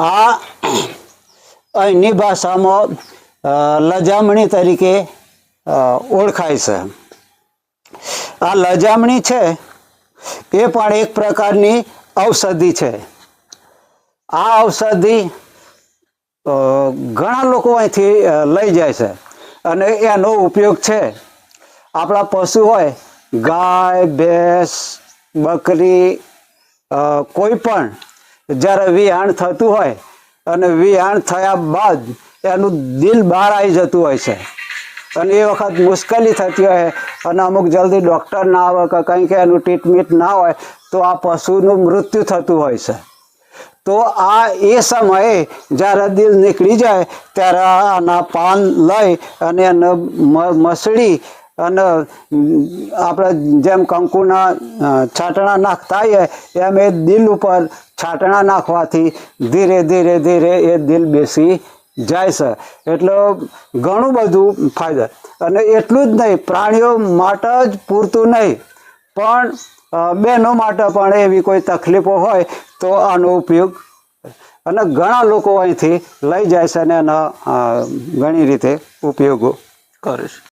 આ અહીંની ભાષામાં લજામણી તરીકે ઓળખાય છે. આ લજામણી છે, એ પણ એક પ્રકારની ઔષધિ છે. આ ઔષધિ ઘણા લોકો અહીંથી લઈ જાય છે. અને એનો ઉપયોગ છે, આપણા પશુ હોય, ગાય, ભેંસ, બકરી કોઈ પણ જ્યારે વિહાણ થતું હોય અને વિહાણ થયા બાદ એનું દિલ બહાર આવી જતું હોય છે. અને એ વખત મુશ્કેલી થતી હોય અને અમુક જલ્દી ડૉક્ટર ના આવે કે કંઈ કે એનું ટ્રીટમેન્ટ ના હોય, તો આ પશુનું મૃત્યુ થતું હોય છે. તો આ એ સમયે જ્યારે દિલ નીકળી જાય ત્યારે આના પાન લઈ અને એને મસળી અને આપણે જેમ કંકુના છાંટણા નાખતા હોઈએ એમ એ દિલ ઉપર છાંટણા નાખવાથી ધીરે ધીરે ધીરે એ દિલ બેસી જાય છે. એટલે ઘણું બધું ફાયદા. અને એટલું જ નહીં, પ્રાણીઓ માટે જ પૂરતું નહીં. પણ બહેનો માટે પણ એવી કોઈ તકલીફો હોય તો આનો ઉપયોગ અને ઘણા લોકો અહીંથી લઈ જાય છે અને એના ઘણી રીતે ઉપયોગો કરે છે.